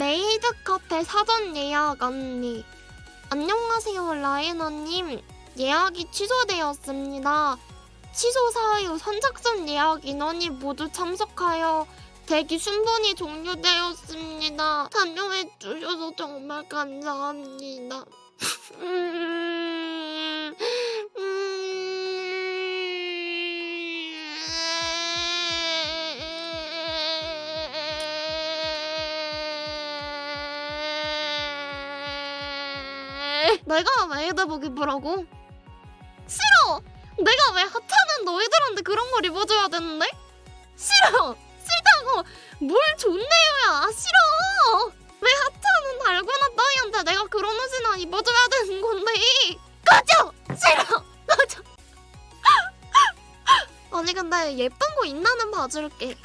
메이드 카페 사전 예약 언니. 안녕하세요, 라이너님. 예약이 취소되었습니다. 취소 사유 선착순 예약 인원이 모두 참석하여 대기 순번이 종료되었습니다. 참여해 주셔서 정말 감사합니다. 내가 메이드 보기 보라고? 싫어! 내가 왜 하찮은 너희들한테 그런 걸 입어줘야 되는데? 싫어! 싫다고! 뭘 좋네요야! 싫어! 왜 하찮은 달고나 따위한테 내가 그런 옷이나 입어줘야 되는 건데! 꺼져! 싫어! 꺼져! 아니 근데 예쁜 거 있나는 봐줄게.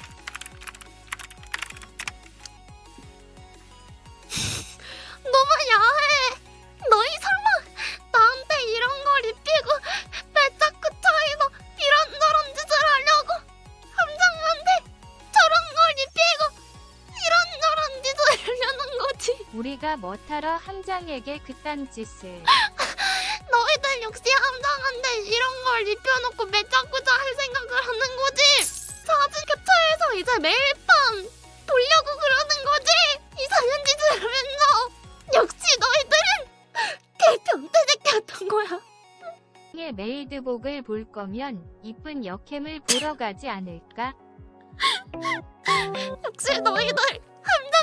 우리가 뭐하러 함장에게 그딴 짓을. 너희들 역시 함장한테 이런 걸 입혀놓고 왜 자꾸 잘 생각을 하는 거지? 캡처해서 이제 매일 밤 보려고 그러는 거지? 이상한 짓을 하면서? 역시 너희들은 개변태 새끼였던 거야. 의 메이드복을 볼 거면 이쁜 역캠을 보러 가지 않을까? 역시 너희들 함장